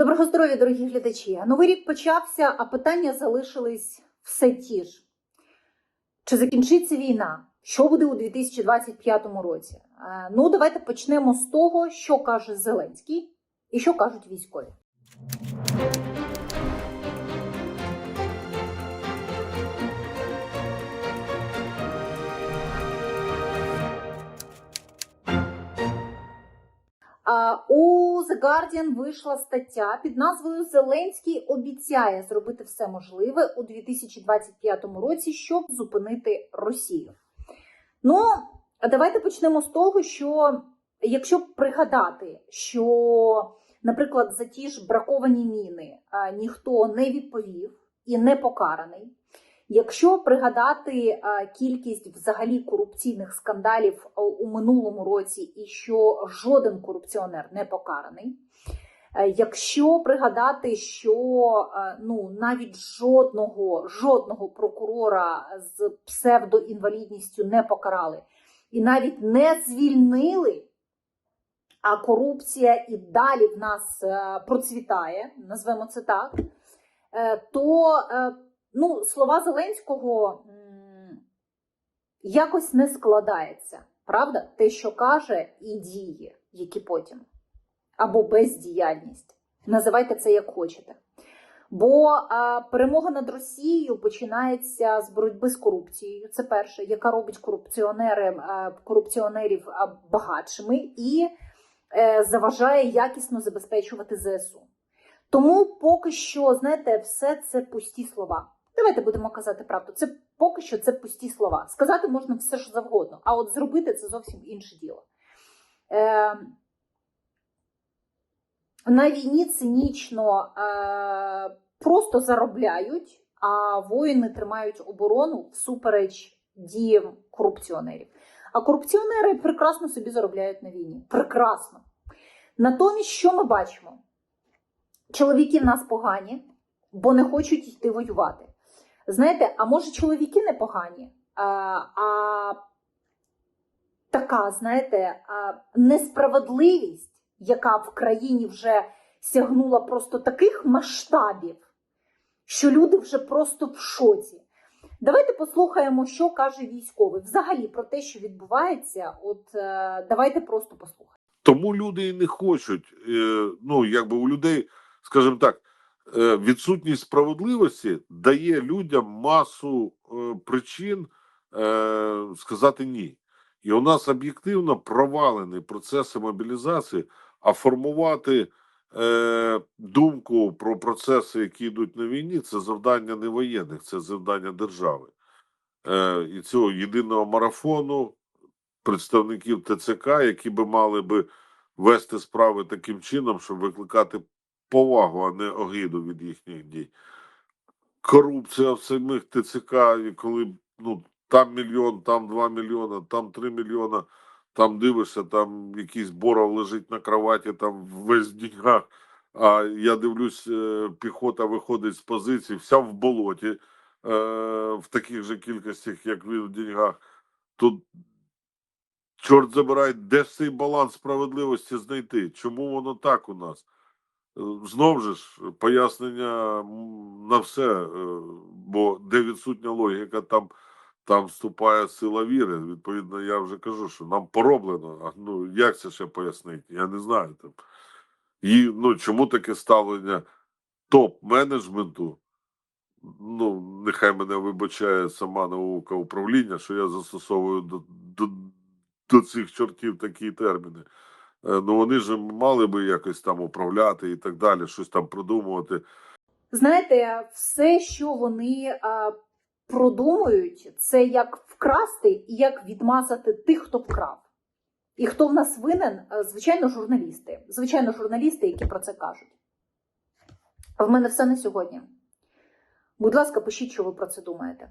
Доброго здоров'я, дорогі глядачі. Новий рік почався, а питання залишились все ті ж. Чи закінчиться війна? Що буде у 2025 році? Е, Ну, давайте почнемо з того, що каже Зеленський і що кажуть військові. У The Guardian вийшла стаття під назвою Зеленський обіцяє зробити все можливе у 2025 році, щоб зупинити Росію. Ну, а давайте почнемо з того, що якщо пригадати, що, наприклад, за ті ж браковані міни ніхто не відповів і не покараний. Якщо пригадати кількість взагалі корупційних скандалів у минулому році, і що жоден корупціонер не покараний, е, якщо пригадати, що е, ну навіть жодного жодного прокурора з псевдоінвалідністю не покарали і навіть не звільнили, а корупція і далі в нас е, процвітає, назвемо це так, е, то е, ну, слова Зеленського якось не складається. Правда? Те, що каже, і дії, які потім. Або бездіяльність. Називайте це як хочете. Бо а, перемога над Росією починається з боротьби з корупцією. Це перше, яка робить корупціонери, а, корупціонерів а, багатшими і е, заважає якісно забезпечувати ЗСУ. Тому поки що, знаєте, все це пусті слова. Давайте будемо казати правду. Це поки що це пусті слова. Сказати можна все що завгодно, а от зробити це зовсім інше діло. Е, на війні цинічно е, просто заробляють, а воїни тримають оборону всупереч діям корупціонерів. А корупціонери прекрасно собі заробляють на війні. Прекрасно. Натомість, що ми бачимо? Чоловіки в нас погані, бо не хочуть йти воювати. Знаєте, а може чоловіки не погані, а, а така, знаєте, а, несправедливість, яка в країні вже сягнула просто таких масштабів, що люди вже просто в шоці. Давайте послухаємо, що каже військовий взагалі про те, що відбувається. От е, давайте просто послухаємо. Тому люди і не хочуть. е, Ну, якби у людей, скажімо так, відсутність справедливості дає людям масу е, причин е, сказати ні. І у нас об'єктивно провалений процеси мобілізації, а формувати е, думку про процеси, які йдуть на війні, це завдання не воєнних, це завдання держави. Е, і цього єдиного марафону представників ТЦК, які би мали би вести справи таким чином, щоб викликати повагу, а не огиду від їхніх дій. Корупція в самих ТЦК, коли ну, там мільйон, там два мільйона, там три мільйона, там дивишся, там якийсь боров лежить на кроваті, там весь в деньгах. А я дивлюсь, е, піхота виходить з позиції, вся в болоті, е, в таких же кількостях, як він в деньгах. Тут чорт забирай, де ж цей баланс справедливості знайти? Чому воно так у нас? Е, Знов же ж пояснення на все, е, бо де відсутня логіка, там, там вступає сила віри. Відповідно, я вже кажу, що нам пороблено. Ну як це ще пояснити? Я не знаю. Там. І, ну, чому таке ставлення топ-менеджменту? Ну, нехай мене вибачає сама наука управління, що я застосовую до, до, до цих чортів такі терміни. Е, Ну вони ж мали би якось там управляти і так далі, щось там придумувати. Знаєте, все, що вони а, продумують, це як вкрасти і як відмазати тих, хто вкрав. І хто в нас винен? Е, Звичайно, журналісти. Звичайно, журналісти, які про це кажуть. А в мене все на сьогодні. Будь ласка, пишіть, що ви про це думаєте.